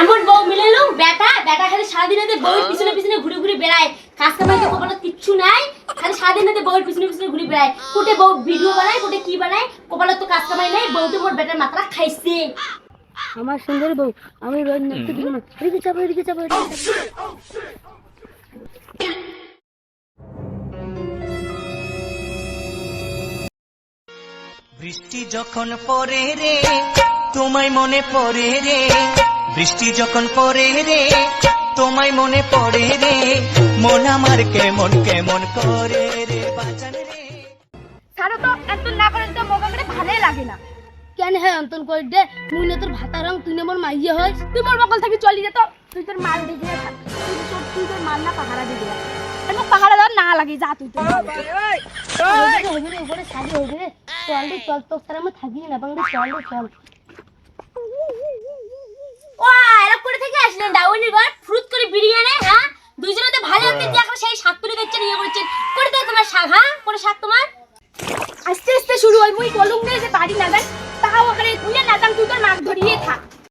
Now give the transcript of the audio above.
এমন বউ মিলেলো বেটা বেটা খালি সারাদিন এতে বউয়ের পিছনে পিছনে ঘুরে ঘুরে বেড়ায়। কাজ কামাই তো কপালে কিচ্ছু নাই খালি সারাদিন বউয়ের পিছনে পিছনে ঘুরে বেড়ায়। কোটে বউ ভিডিও বানায় কোটে কি বানায় কপালে তো কাজ কামাই নাই বউ তো মোর বেটার মাত্রা খাইছে। আমার সুন্দর বউ আমি রোজ নাচতে দিব না। এদিকে চাপো এদিকে চাপো বৃষ্টি যখন পরে রে তোমায় মনে পড়ে রে বৃষ্টি যখন পড়ে রে তোমায় মনে পড়ে রে মন আমার কেমন কেমন করে রে তো না তো ভালোই লাগে না কেন হ্যাঁ অন্তন করে দে মুই না তোর ভাতা রং তুই না মোর মাইয়া হয় তুই মোর বকল থেকে চলি যেত তুই তোর মাল দিয়ে দিয়ে তুই তোর তুই তোর মাল না পাহারা আর মোক পাহারা দেওয়ার না লাগে যা তুই তোর হবে রে উপরে শাড়ি হবে রে চল রে চল তোর সারা আমি থাকি না বাংলা চল রে চল ও এরকম করে বার ফ্রুট করে বিরিয়ানি হ্যাঁ? দুইজনে তো ভালো হতে এখন সেই শাক তুলে দিচ্ছেন ইয়ে করছেন করে দেয় তোমার শাক হ্যাঁ? করে শাক তোমার। আস্তে আস্তে শুরু হয় মুই কলম নিয়ে যে বাড়ি নাগান তাও ওখানে তুই নাতাম তুই তোর মাছ ধরিয়ে থাক।